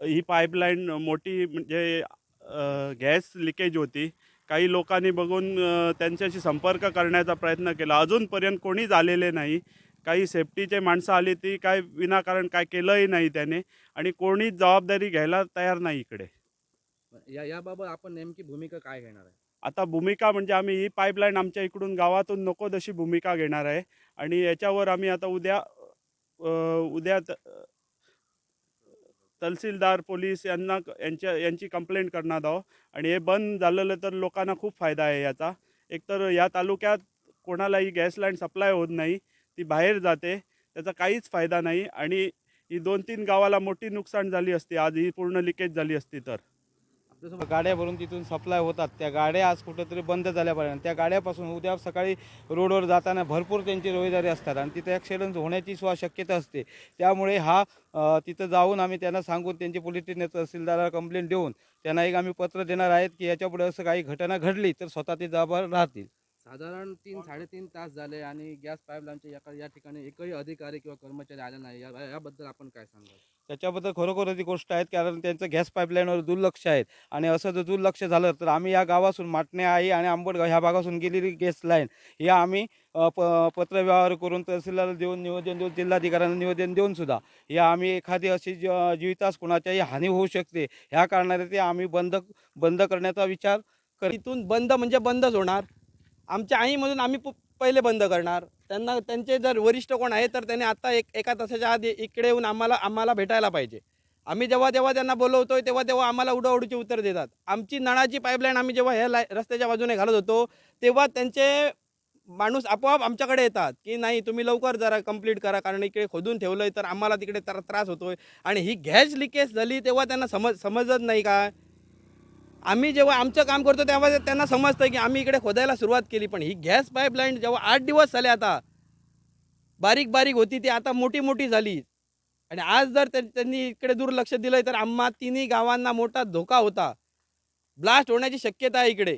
ही pipeline मोठी म्हणजे gas leakage होती. काही लोकांनी बघून त्यांच्याशी संपर्क करण्याचा प्रयत्न केला. अजूनपर्यंत कोणीच आलेले नाही. काही सेफ्टीचे माणसं आली ती काय विनाकारण काय केलंही नाही त्याने आणि कोणीच जबाबदारी घ्यायला तयार नाही इकडे. या याबाबत आपण नेमकी भूमिका काय घेणार आहे? आता भूमिका म्हणजे आम्ही ही पाईपलाईन आमच्या इकडून गावातून नको तशी भूमिका घेणार आहे. आणि याच्यावर आम्ही आता उद्या उद्या तहसीलदार पोलीस यांना यांच्या यांची कंप्लेंट करणार आहोत. आणि हे बंद झालेलं तर लोकांना खूप फायदा आहे याचा. एकतर या तालुक्यात कोणालाही गॅस लाईन सप्लाय होत नाही ती बाहेर जाते त्याचा काहीच फायदा नाही. आणि ही दोन तीन गावाला मोठी नुकसान झाली असती आज ही पूर्ण लिकेज झाली असती तर. गाड्या भरून तिथून सप्लाय होतात त्या गाड्या आज कुठंतरी बंद झाल्या पाहिजे त्या गाड्यापासून उद्या सकाळी रोडवर जाताना भरपूर त्यांची रोजगारी असतात आणि तिथे ॲक्सिडेंट होण्याची सुद्धा शक्यता असते. त्यामुळे हा तिथं जाऊन आम्ही त्यांना सांगून त्यांची पोलीस स्टेशन तहसीलदाराला कंप्लेंट देऊन त्यांना एक आम्ही पत्र देणार आहेत की याच्यापुढे असं काही घटना घडली तर स्वतः ते जबाबदार राहतील. साधारण तीन साडेतीन तास झाले आणि गॅस पाईपलाईनच्या या या ठिकाणी एकही अधिकारी किंवा कर्मचारी आले नाही. या- याबद्दल आपण काय सांगाल? त्याच्याबद्दल खरोखरच ही गोष्ट आहेत कारण त्यांचं गॅस पाईपलाईनवर दुर्लक्ष आहेत आणि असं जर दुर्लक्ष झालं तर आम्ही या गावातून माटणे आई आणि आंबटगाव ह्या भागातून गेलेली गॅस लाईन या आम्ही अ, प पत्रव्यवहार करून तहसीलदार देऊन निवेदन देऊन जिल्हाधिकाऱ्यांना निवेदन देऊन सुद्धा या आम्ही एखादी अशी ज- जीवितास कोणाच्याही हानी होऊ शकते ह्या कारणाने ते आम्ही बंद बंद करण्याचा विचार कर इथून बंद म्हणजे बंदच होणार. आमच्या आईमधून आम्ही पहिले बंद करणार. त्यांना त्यांचे जर वरिष्ठ कोण आहे तर त्यांनी आता एक एका तासाच्या आधी इकडे येऊन आम्हाला आम्हाला भेटायला पाहिजे. आम्ही जेव्हा जेव्हा त्यांना बोलवतो तेव्हा तेव्हा आम्हाला उडवडूचे उत्तर देतात. आमची नळाची पाईपलाईन आम्ही जेव्हा ह्या लाय रस्त्याच्या बाजूने घालत होतो तेव्हा त्यांचे माणूस आपोआप आमच्याकडे येतात की नाही तुम्ही लवकर जरा कंप्लीट करा कारण इकडे खोदून ठेवलंय तर आम्हाला तिकडे तर त्रास आहे आणि ही गॅस लिकेज झाली तेव्हा त्यांना समज समजत नाही का? आम्ही जेव्हा आमचं काम करतो तेव्हा त्यांना समजतं की आम्ही इकडे खोदायला सुरुवात केली. पण ही गॅस पाईपलाईन जेव्हा आठ दिवस झाले आता बारीक बारीक होती ती आता मोठी मोठी झाली. आणि आज जर त्यांनी इकडे दुर्लक्ष दिलं तर आम्हा तिन्ही गावांना मोठा धोका होता. ब्लास्ट होण्याची शक्यता आहे इकडे.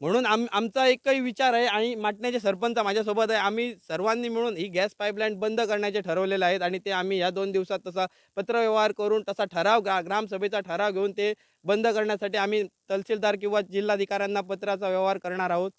म्हणून आम आमचा एकही विचार आहे आणि माटण्याचे सरपंच माझ्यासोबत आहे. आम्ही सर्वांनी मिळून ही गॅस पाईपलाईन बंद करण्याचे ठरवलेले आहेत आणि ते आम्ही या दोन दिवसात तसा पत्रव्यवहार करून तसा ठराव ग्रा ग्रामसभेचा ठराव घेऊन ते बंद करण्यासाठी आम्ही तहसीलदार किंवा जिल्हाधिकाऱ्यांना पत्राचा व्यवहार करणार आहोत.